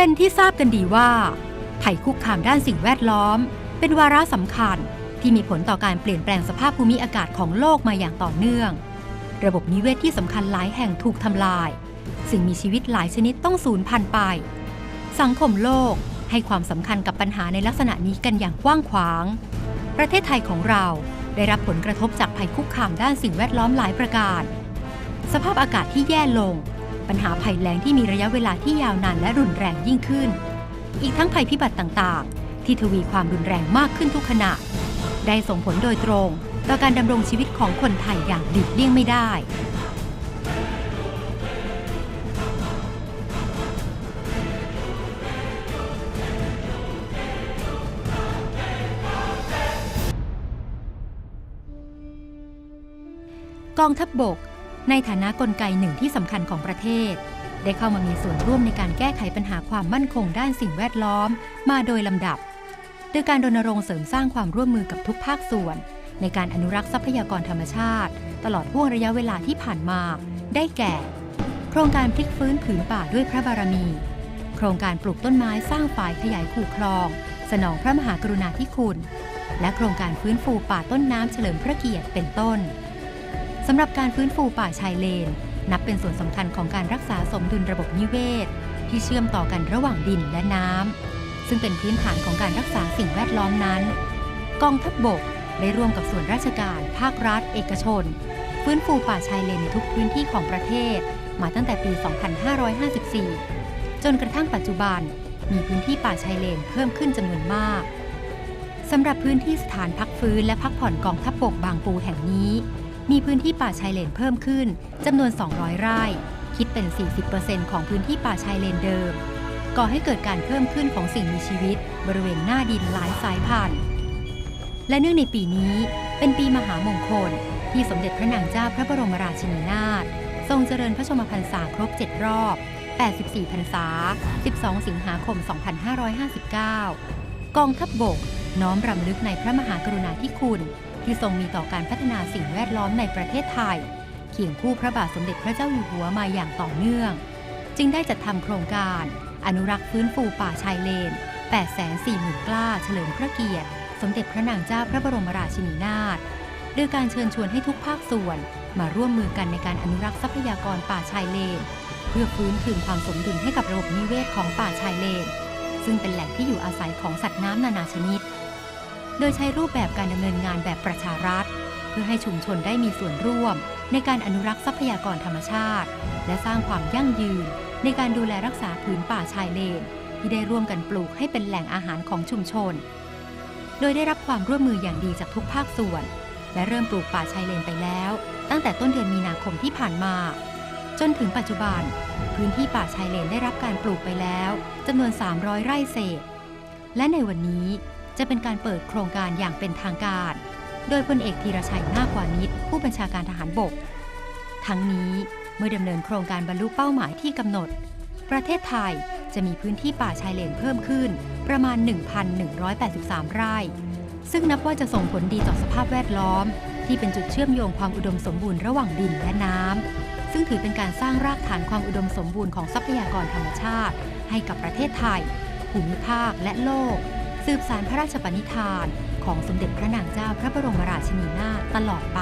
เป็นที่ทราบกันดีว่า ภัยคุกคามด้านสิ่งแวดล้อม เป็นวาระสำคัญที่มีผลต่อการเปลี่ยนแปลงสภาพภูมิอากาศของโลกมาอย่างต่อเนื่อง ระบบนิเวศที่สำคัญหลายแห่งถูกทำลาย สิ่งมีชีวิตหลายชนิดต้องสูญพันธุ์ไป สังคมโลกให้ความสำคัญกับปัญหาในลักษณะนี้กันอย่างกว้างขวาง ประเทศไทยของเราได้รับผลกระทบจากภัยคุกคามด้านสิ่งแวดล้อมหลายประการ สภาพอากาศที่แย่ลง ปัญหาภัยแล้งที่มีระยะเวลาที่ยาวนานและรุนแรงยิ่งขึ้น อีกทั้งภัยพิบัติต่างๆ ที่ทวีความรุนแรงมากขึ้นทุกขณะ ได้ส่งผลโดยตรงต่อการดำรงชีวิตของคนไทยอย่างหลีกเลี่ยงไม่ได้กองทัพบบก ในฐานะกลไกหนึ่งที่สำคัญของประเทศ ได้เข้ามามีส่วนร่วมในการแก้ไขปัญหาความมั่นคงด้านสิ่งแวดล้อม มาโดยลำดับ โดยการรณรงค์เสริมสร้างความร่วมมือกับทุกภาคส่วน ในการอนุรักษ์ทรัพยากรธรรมชาติ ตลอดห่วงระยะเวลาที่ผ่านมา ได้แก่ โครงการพลิกฟื้นผืนป่าด้วยพระบารมี โครงการปลูกต้นไม้สร้างฝ่ายขยายคูคลอง สนองพระมหากรุณาธิคุณและโครงการฟื้นฟูป่าต้นน้ำเฉลิมพระเกียรติเป็นต้น สำหรับการฟื้นฟูป่าชายเลน นับเป็นส่วนสำคัญของการรักษาสมดุลระบบนิเวศ ที่เชื่อมต่อกันระหว่างดินและน้ำซึ่งเป็นพื้นฐานของการรักษาสิ่งแวดล้อมนั้น กองทัพบบกได้ร่วมกับส่วนราชการ ภาครัฐ เอกชน ฟื้นฟูป่าชายเลนในทุกพื้นที่ของประเทศ มาตั้งแต่ปี 2554 จนกระทั่งปัจจุบัน มีพื้นที่ป่าชายเลนเพิ่มขึ้นจำนวนมากสำหรับพื้นที่สถานพักฟื้นและพักผ่อนกองทัพบบกบางปูแห่งนี้ มีพื้นที่ป่าชายเลนเพิ่มขึ้นจำนวน 200 ไร่ คิดเป็น 40%ของพื้นที่ป่าชายเลนเดิม ก่อให้เกิดการเพิ่มขึ้นของสิ่งมีชีวิต บริเวณหน้าดินหลายสายพันธุ์ และเนื่องในปีนี้เป็นปีมหามงคล ที่สมเด็จพระนางเจ้าพระบรมราชินีนาถทรงเจริญพระชนมพรรษาครบ 7 รอบ 84 พรรษา 12 สิงหาคม 2559 กองทัพบบกน้อมรำลึกในพระมหากรุณาธิคุณ ที่ทรงมีต่อการพัฒนาสิ่งแวดล้อมในประเทศไทย เคียงคู่พระบาทสมเด็จพระเจ้าอยู่หัวมาอย่างต่อเนื่อง จึงได้จัดทำโครงการ อนุรักษ์ฟื้นฟูป่าชายเลน 840,000 กล้าเฉลิมพระเกียรติ สมเด็จพระนางเจ้าพระบรมราชินีนาถโดยการเชิญชวนให้ทุกภาคส่วน มาร่วมมือกันในการอนุรักษ์ทรัพยากรป่าชายเลน เพื่อฟื้นคืนความสมดุลให้กับระบบนิเวศของป่าชายเลน ซึ่งเป็นแหล่งที่อยู่อาศัยของสัตว์น้ำนานาชนิด โดยใช้รูปแบบการดำเนินงานแบบประชารัฐ เพื่อให้ชุมชนได้มีส่วนร่วม ในการอนุรักษ์ทรัพยากรธรรมชาติ และสร้างความยั่งยืน ในการดูแลรักษาพื้นป่าชายเลน ที่ได้ร่วมกันปลูกให้เป็นแหล่งอาหารของชุมชน โดยได้รับความร่วมมืออย่างดีจากทุกภาคส่วน และเริ่มปลูกป่าชายเลนไปแล้ว ตั้งแต่ต้นเดือนมีนาคมที่ผ่านมา จนถึงปัจจุบัน พื้นที่ป่าชายเลนได้รับการปลูกไปแล้วจำนวน 300 ไร่เศษ และในวันนี้ จะเป็นการเปิดโครงการอย่างเป็นทางการ โดยพลเอกธีรชัยนาควานิชผู้บัญชาการทหารบก ทั้งนี้เมื่อดำเนินโครงการบรรลุเป้าหมายที่กำหนด ประเทศไทยจะมีพื้นที่ป่าชายเลนเพิ่มขึ้นประมาณ 1,183 ไร่ ซึ่งนับว่าจะส่งผลดีต่อสภาพแวดล้อม ที่เป็นจุดเชื่อมโยงความอุดมสมบูรณ์ระหว่างดินและน้ำ ซึ่งถือเป็นการสร้างรากฐานความอุดมสมบูรณ์ของทรัพยากรธรรมชาติ ให้กับประเทศไทย ภูมิภาคและโลก สืบสารพระราชปณิธานของสมเด็จพระนางเจ้าพระบรมราชินีนาถตลอดไป